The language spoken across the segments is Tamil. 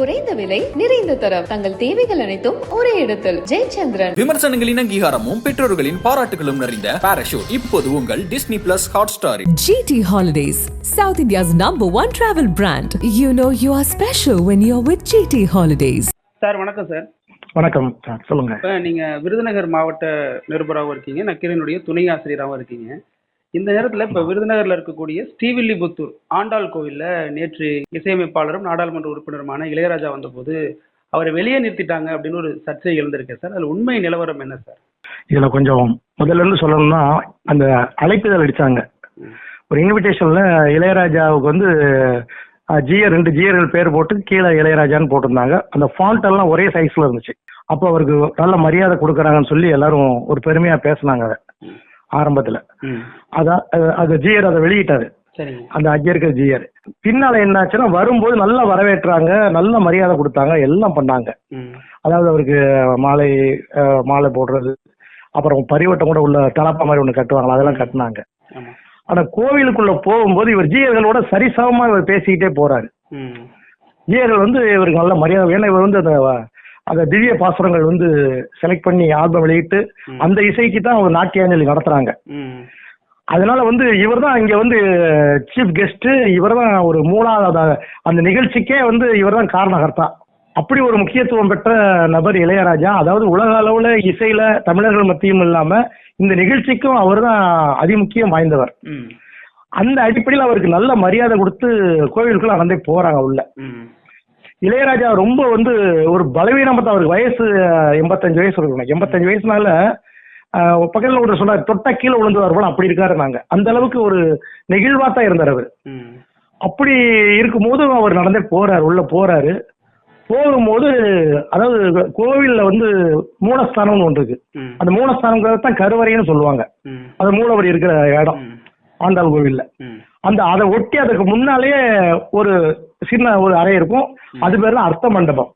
குறைந்த விலை நிறைந்த தரம். தங்கள் தேவைகள் அனைத்தும் ஒரே இடத்தில். ஜெயச்சந்திரன். விமர்சனங்களின் அங்கீகாரமும் பெற்றோர்களின் பாராட்டுகளும் நிறைந்த பாராஷூட் இப்போது உங்கள் டிஸ்னி பிளஸ் ஹாட் ஸ்டாரில் GT Holidays, South India's number one travel brand. You know you are special when you're with GT Holidays. Sir வணக்கம் சார். வணக்கம் சார் சொல்லுங்க. இப்போ நீங்கள் விருதுநகர் மாவட்ட நிருபராகவும் இருக்கீங்க. நக்கீரனுடைய துணை ஆசிரியராகவும் இருக்கீங்க. இந்த நேரத்தில் இப்போ விருதுநகரில் இருக்கக்கூடிய ஸ்ரீவில்லிபுத்தூர் ஆண்டாள் கோவிலில் நேற்று இசையமைப்பாளரும் நாடாளுமன்ற உறுப்பினருமான இளையராஜா வந்தபோது அவரை வெளியே நிறுத்திட்டாங்க அப்படின்னு ஒரு சர்ச்சை எழுந்திருக்கு சார். அதில் உண்மை நிலவரம் என்ன சார்? இதுல கொஞ்சம் முதல்ல இருந்து சொல்லணும்னா அந்த அழைப்பிதழ் அடிச்சாங்க. ஒரு இன்விடேஷன்ல இளையராஜாவுக்கு வந்து ஜியர் ரெண்டு ஜியர்கள் பேர் போட்டு கீழே இளையராஜான்னு போட்டிருந்தாங்க. அந்த ஃபாண்ட் எல்லாம் ஒரே சைஸ்ல இருந்துச்சு. அப்போ அவருக்கு நல்ல மரியாதை கொடுக்குறாங்கன்னு சொல்லி எல்லாரும் ஒரு பெருமையா பேசினாங்க அதை. ஆரம்பத்துல. அதான் அது- ஜியர் அதை வெளியிட்டாரு. அந்த அஜ்ஜருக்கு ஜியர் பின்னால என்னாச்சுன்னா வரும்போது நல்லா வரவேற்றாங்க நல்ல மரியாதை கொடுத்தாங்க எல்லாம் பண்ணாங்க. அதாவது அவருக்கு மாலை மாலை போடுறது அப்புறம் பரிவட்டம் கூட உள்ள தலப்பா மாதிரி ஒன்று கட்டுவாங்களா அதெல்லாம் கட்டினாங்க. ஆனா கோவிலுக்குள்ள போகும்போது இவர் ஜீயர்களோட சரிசமமா இவர் பேசிக்கிட்டே போறாரு. ஜீயர்கள் வந்து இவருக்கு நல்ல மரியாதை ஏன்னா இவர் வந்து அந்த அந்த திவ்ய பாசுரங்கள் வந்து செலக்ட் பண்ணி ஆல்பம் வெளியிட்டு அந்த இசைக்கு தான் அவர் நாட்டியாஞ்சலி நடத்துறாங்க. அதனால வந்து இவர் தான் இங்க வந்து சீஃப் கெஸ்ட் இவர் தான் ஒரு மூணாவது அந்த நிகழ்ச்சிக்கே வந்து இவர் தான் காரணகர்த்தா. அப்படி ஒரு முக்கியத்துவம் பெற்ற நபர் இளையராஜா. அதாவது உலக அளவுல இசையில தமிழர்கள் மத்தியும் இல்லாம இந்த நிகழ்ச்சிக்கும் அவர் தான் அதிமுக்கியம் வாய்ந்தவர். அந்த அடிப்படையில் அவருக்கு நல்ல மரியாதை கொடுத்து கோவிலுக்குள்ள நடந்தே போறாங்க உள்ள. இளையராஜா ரொம்ப வந்து ஒரு பலவீனமத்த அவருக்கு வயசு எண்பத்தஞ்சு வயசு இருக்கணும் எண்பத்தஞ்சு வயசுனால பக்கத்துல ஒரு சொன்னார் தொட்ட கீழே விழுந்துவார் போல அப்படி இருக்காரு நாங்க. அந்த அளவுக்கு ஒரு நெகிழ்வா தான் இருந்தார் அவர். அப்படி இருக்கும்போது அவர் நடந்தே போறாரு உள்ள போறாரு. போகும்போது அதாவது கோவில்ல வந்து மூலஸ்தானம்னு ஒன்று இருக்கு. அந்த மூலஸ்தானம் தான் கருவறைன்னு சொல்லுவாங்க. அது மூலவர் இருக்கிற இடம். ஆண்டாள் கோவில்ல. அந்த அதை ஒட்டி அதுக்கு முன்னாலேயே ஒரு சின்ன ஒரு அறை இருக்கும். அது பேர் அர்த்த மண்டபம்.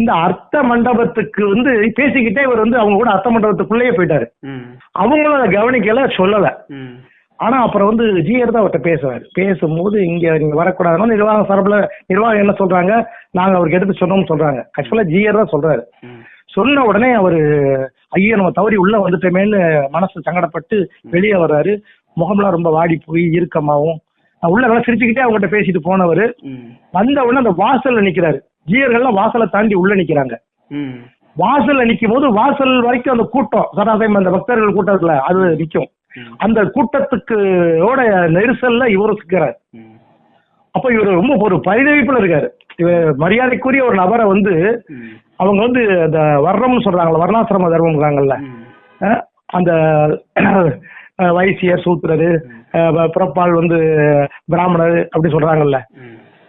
இந்த அர்த்த மண்டபத்துக்கு வந்து பேசிக்கிட்டே இவர் வந்து அவங்க கூட அர்த்த மண்டபத்துக்குள்ளேயே போயிட்டாரு. அவங்களும் அதை கவனிக்கல சொல்லல. ஆனா அப்புறம் வந்து ஜிஆர் தான் அவர்கிட்ட பேசுவார். பேசும்போது இங்க நீங்க வரக்கூடாதுன்னா நிர்வாகம் சார்பில் நிர்வாகம் என்ன சொல்றாங்க? நாங்க அவருக்கு எடுத்து சொன்னோம்னு சொல்றாங்க. ஆக்சுவலா ஜிஆர் தான் சொல்றாரு. சொன்ன உடனே அவரு ஐயோ நம்ம தவறி உள்ள வந்துட்டோமேன்னு மனசு சங்கடப்பட்டு வெளியே வர்றாரு. முகம்லாம் ரொம்ப வாடி போய் இறுக்கமாவும். நான் உள்ள நல்லா சிரிச்சுக்கிட்டே அவங்ககிட்ட பேசிட்டு போனவர் வந்த உடனே அந்த வாசல்ல நிக்கிறாரு. ஜீயர்கள்லாம் வாசலை தாண்டி உள்ள நிக்கிறாங்க. வாசல்ல நிக்கும் போது வாசல் வரைக்கும் அந்த கூட்டம் சராசரி அந்த பக்தர்கள் இருக்குல்ல அது நிக்கும். அந்த கூட்டத்துக்கு ஓட நெரிசல்ல இவரு சிக்கிறார். அப்ப இவர் ரொம்ப ஒரு பரிதவிப்புல இருக்காரு. இவர் மரியாதைக்குரிய ஒரு நபரை வந்து அவங்க வந்து அந்த வர்ணம்னு சொல்றாங்கல்ல வர்ணாசிரம தர்மம்ங்கிறாங்கல்ல. அந்த வைசியர் சூத்திரரு பிறப்பால் வந்து பிராமணர் அப்படி சொல்றாங்கல்ல.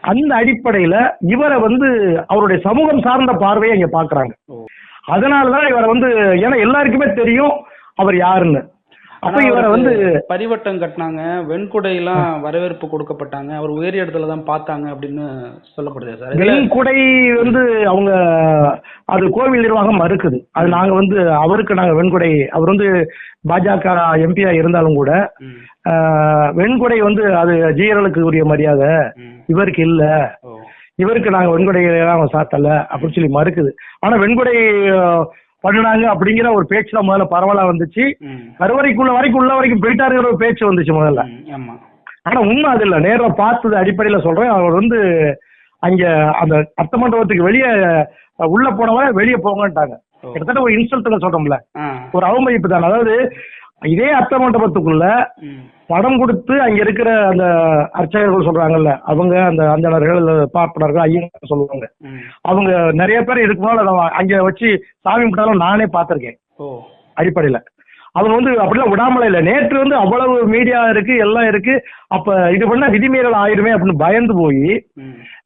அந்த அடிப்படையில இவரை வந்து அவருடைய சமூகம் சார்ந்த பார்வையை இங்க பாக்குறாங்க. அதனாலதான் இவரை வந்து ஏன்னா எல்லாருக்குமே தெரியும் அவர் யாருன்னு. அப்ப இவரை வந்து பரிவட்டம் கட்டினாங்க வெண்குடையெல்லாம் வரவேற்பு கொடுக்கப்பட்டாங்க. அவர் உயரிய இடத்துல தான் பார்த்தாங்க அப்படின்னு சொல்லப்படுது சார். வெண்குடை வந்து அவங்க அது கோவில் நிர்வாகம் மறுக்குது. அது நாங்க வந்து அவருக்கு நாங்க வெண்குடை அவர் வந்து பாஜக எம்பியா இருந்தாலும் கூட வெண்குடை வந்து அது ஜீரலுக்கு உரிய மரியாதை இவருக்கு இல்ல. இவருக்கு நாங்க வெண்குடை அவங்க சாத்தல அப்படின்னு சொல்லி மறுக்குது. ஆனா வெண்குடை பண்ணுனாங்க அப்படிங்கிற ஒரு பேச்சு தான் முதல்ல பரவலா வந்துச்சு. கருவறைக்குள்ள வரைக்கும் உள்ள வரைக்கும் போயிட்டாருங்கிற ஒரு பேச்சு வந்துச்சு முதல்ல. ஆனா உண்மை அது இல்ல. நேர்ல பார்த்தது அடிப்படையில சொல்றேன். அவர் வந்து அங்க அந்த அர்த்த மண்டபத்துக்கு வெளியே உள்ள போனவரை வெளியே போங்கன்ட்டாங்க. கிட்டத்தட்ட ஒரு இன்சல்ட் சொல்றோம்ல. ஒரு அவமதிப்பு தான். அதாவது இதே அர்த்த மண்டபத்துக்குள்ள படம் கொடுத்து அங்க இருக்கிற அந்த அர்ச்சகர்கள் சொல்றாங்கல்ல அவங்க அந்த அந்தணர்கள் பார்ப்பனர்கள் ஐயங்க சொல்லுவாங்க. அவங்க நிறைய பேர் இதுக்கு முன்னால அங்க வச்சு சாமி கும்பிட்டாலும் நானே பார்த்திருக்கேன். அடிப்படையில. அவங்க வந்து அப்படிலாம் விடாமல இல்ல. நேற்று வந்து அவ்வளவு மீடியா இருக்கு எல்லாம் இருக்கு. அப்ப இது பண்ண விதிமீறல் ஆயிருமே அப்படின்னு பயந்து போய்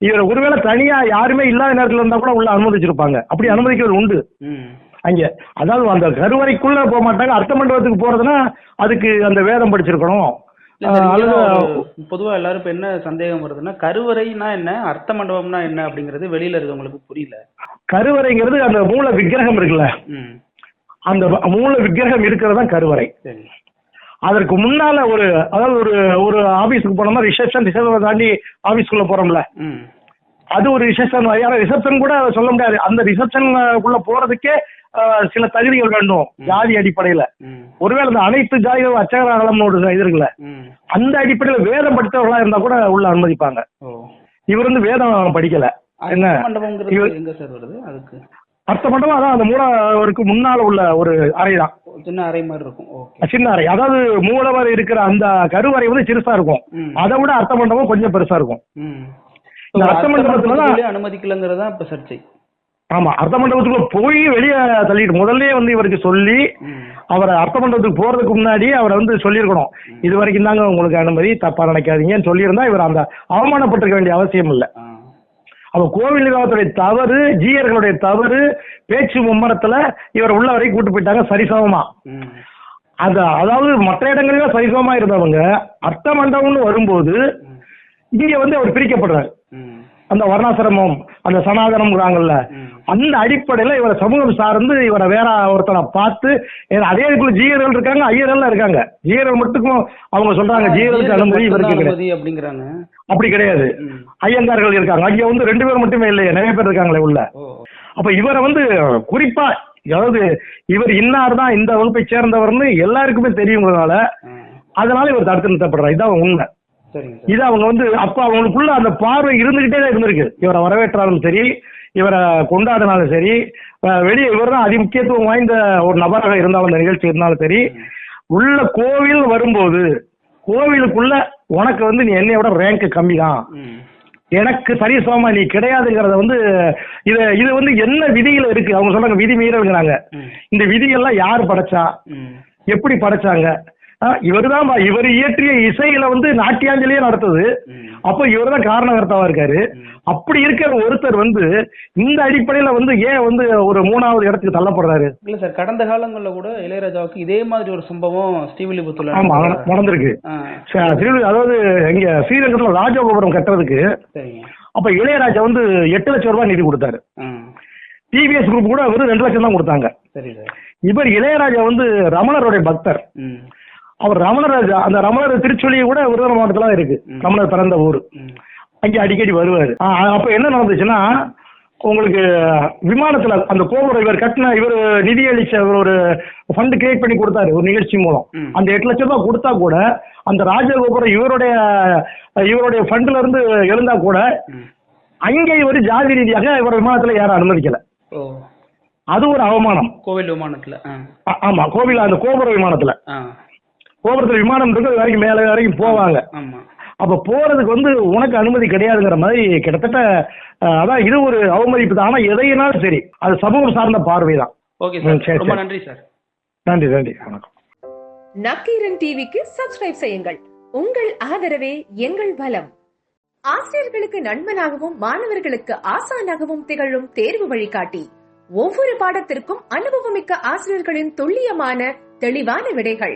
இவர் ஒருவேளை தனியா யாருமே இல்லாத நேரத்துல இருந்தா கூட உள்ள அனுமதிச்சிருப்பாங்க. அப்படி அனுமதிக்கிறது உண்டு. அங்க அதாவது அந்த கருவறைக்குள்ள போக மாட்டாங்க அர்த்த மண்டபத்துக்கு போறதுன்னா அதுக்கு அந்த வேதம் படிச்சிருக்கணும். பொதுவா எல்லாரும் இப்ப என்ன சந்தேகம் வருதுன்னா கருவறைனா என்ன அர்த்த மண்டபம்னா என்ன அப்படிங்கிறது வெளியில இருக்கவங்களுக்கு புரியல. கருவறைங்கிறது அந்த மூல விக்கிரகம் இருக்குல்ல. அந்த மூல விக்கிரகம் இருக்கிறது தான் கருவறை. அதற்கு முன்னால ஒரு அதாவது ஒரு ஒரு ஆபீஸ்க்கு போனோம்னா ரிசப்ஷன் ரிசப்ஷன் தாண்டி ஆபீஸ்க்குள்ள போறோம்ல. அது ஒரு ரிசப்ஷன் ஆனா ரிசப்ஷன் கூட சொல்ல முடியாது. அந்த ரிசப்ஷன் உள்ள போறதுக்கே சில தகுதிகள் வேண்டும். ஜாதி அடிப்படையில. ஒருவேளை இந்த அனைத்து ஜாதிகளும் அச்சகராகலம்னு ஒரு இது இருக்குல்ல அந்த அடிப்படையில வேதம் படித்தவர்களா இருந்தா கூட உள்ள அனுமதிப்பாங்க. இவர் வந்து வேதம் படிக்கல. என்ன? அர்த்த மண்டபம் அதான் அந்த மூலவருக்கு முன்னால உள்ள ஒரு அறை தான். சின்ன அறை மாதிரி இருக்கும். சின்ன அறை. அதாவது மூலவர் இருக்கிற அந்த கருவறை வந்து சிறுசா இருக்கும். அதை விட அர்த்த மண்டபம் கொஞ்சம் பெருசா இருக்கும். இந்த அர்த்த மண்டபத்துல அனுமதிக்கலங்கிறது இப்ப சர்ச்சை? ஆமா அர்த்த மண்டபத்துக்குள்ள போய் வெளியே தள்ளிட்டு முதல்லயே வந்து இவருக்கு சொல்லி அவரை அர்த்த மண்டபத்துக்கு போறதுக்கு முன்னாடி அவரை வந்து சொல்லியிருக்கணும். இது வரைக்கும் தாங்க உங்களுக்கு அனுமதி தப்பா நினைக்காதீங்கன்னு சொல்லியிருந்தா இவர் அந்த அவமானப்பட்டிருக்க வேண்டிய அவசியம் இல்லை. அப்ப கோவில் நிர்வாகத்துடைய தவறு ஜீயர்களுடைய தவறு பேச்சு மும்மரத்துல இவர் உள்ள வரைக்கும் கூட்டு போயிட்டாங்க சரிசமமா. ம். அந்த அதாவது மற்ற இடங்களில சரிசமமா இருந்தவங்க அர்த்த மண்டபம்னு வரும்போது இங்க வந்து அவர் பிரிக்கப்படுறாரு. அந்த வர்ணாசிரமம் அந்த சனாதனம்ங்கிறாங்கல்ல. அந்த அடிப்படையில இவரை சமூகம் சார்ந்து இவரை வேற ஒருத்தனை பார்த்து அதே இதுக்குள்ள ஜீயர்கள் இருக்காங்க ஐயர்கள் இருக்காங்க. ஜீயர்கள் மட்டுக்கும் அவங்க சொல்றாங்க ஜீயர்களுக்கு அனுமதி இவருக்கு அப்படிங்கிறாங்க. அப்படி கிடையாது. ஐயங்கார்கள் இருக்காங்க. அங்க வந்து ரெண்டு பேர் மட்டுமே இல்லையே நிறைய பேர் இருக்காங்களே உள்ள. அப்ப இவரை வந்து குறிப்பா அதாவது இவர் இன்னார் தான் இந்த வகுப்பை சேர்ந்தவர்னு எல்லாருக்குமே தெரியுங்கிறதுனால. அதனால இவர் தடுத்து நிறுத்தப்படுறார். இதான் உண்மை. இது அவங்க வந்து அப்ப அவங்களுக்குள்ள அந்த பார்வை இருந்துகிட்டே தான் இருந்திருக்கு. இவரை வரவேற்றாலும் சரி இவரை கொண்டாடினாலும் சரி வெளியே இவர் தான் அதி முக்கியத்துவம் வாய்ந்த ஒரு நபராக இருந்தாலும் அந்த நிகழ்ச்சி இருந்தாலும் சரி உள்ள கோவில் வரும்போது கோவிலுக்குள்ள உனக்கு வந்து நீ என்னைய விட ரேங்க் கம்மி தான் எனக்கு சரிசமமா நீ கிடையாதுங்கிறத வந்து இது இது வந்து என்ன விதியில இருக்கு? அவங்க சொல்றாங்க விதி மீறல்ங்கிறாங்க. இந்த விதியெல்லாம் யார் படைச்சா? எப்படி படைச்சாங்க? இவர் தான் இவர் இயற்றிய இசையில வந்து நாட்டியாஞ்சலியே நடத்துது. அப்போ இவர் தான் காரணகர்த்தாவா இருக்காரு. அப்படி இருக்கிற ஒருத்தர் வந்து இந்த அடிப்படையில வந்து ஏன் வந்து ஒரு மூணாவது இடத்துக்கு தள்ளப்படுறாரு? இல்ல சார் கடந்த காலங்கள்ல கூட இளையராஜாவுக்கு இதே மாதிரி ஒரு சம்பவம் ஸ்ரீவில்லிபுத்தூர்ல ஆமா? நடந்திருக்கு. அதாவது இங்க ஸ்ரீரங்கத்துல ராஜகோபுரம் கட்டுறதுக்கு அப்ப இளையராஜா வந்து எட்டு லட்சம் ரூபாய் நிதி கொடுத்தாரு. டிவிஎஸ் குரூப் கூட வெறும் ரெண்டு லட்சம் தான் கொடுத்தாங்க. இவர் இளையராஜா வந்து ரமணருடைய பக்தர். அவர் ரமணராஜா அந்த ரமணர் திருச்சொலியை கூட விருதுநகர் மாவட்டத்துல தான் இருக்கு ரமணர் பிறந்த ஊர். அங்கே அடிக்கடி வருவார். அப்ப என்ன நடந்துச்சுன்னா உங்களுக்கு விமானத்துல அந்த கோபுரம் இவர் கட்டின இவர் நிதி அளிச்ச ஒரு ஃபண்ட் கிரியேட் பண்ணி கொடுத்தாரு ஒரு நிகழ்ச்சி மூலம். அந்த எட்டு லட்சம் ரூபாய் கொடுத்தா கூட அந்த ராஜகோபுரம் இவருடைய இவருடைய ஃபண்ட்ல இருந்து எழுந்தா கூட. அங்கே இவர் ஜாதி ரீதியாக இவர் விமானத்துல ஏற அனுமதிக்கல. அது ஒரு அவமானம். கோவில் விமானத்துல ஆமா கோவில் அந்த கோபுர விமானத்துல. கோபுரத்துல விமானம் இருக்கு அது வரைக்கும் மேலே வரைக்கும் போவாங்க. ஆமா அப்ப போறதுக்கு வந்து உனக்கு அனுமதி கிடையாதுங்கிற மாதிரி கிட்டத்தட்ட அதான் இது ஒரு அவமதிப்பு தான். ஆனா எதையினாலும் சரி அது சமூகம் சார்ந்த பார்வை தான். Okay sir. ரொம்ப. நன்றி சார். நன்றி நன்றி. வணக்கம். நக்கீரன் டிவிக்கு சப்ஸ்கிரைப் செய்யுங்கள். உங்கள் ஆதரவே எங்கள் பலம் ஆசிரியர்களுக்கு நண்பனாகவும் மாணவர்களுக்கு ஆசானாகவும் திகழும் தேர்வு வழிகாட்டி. ஒவ்வொரு பாடத்திற்கும் அனுபவமிக்க ஆசிரியர்களின் துல்லியமான தெளிவான விடைகள்.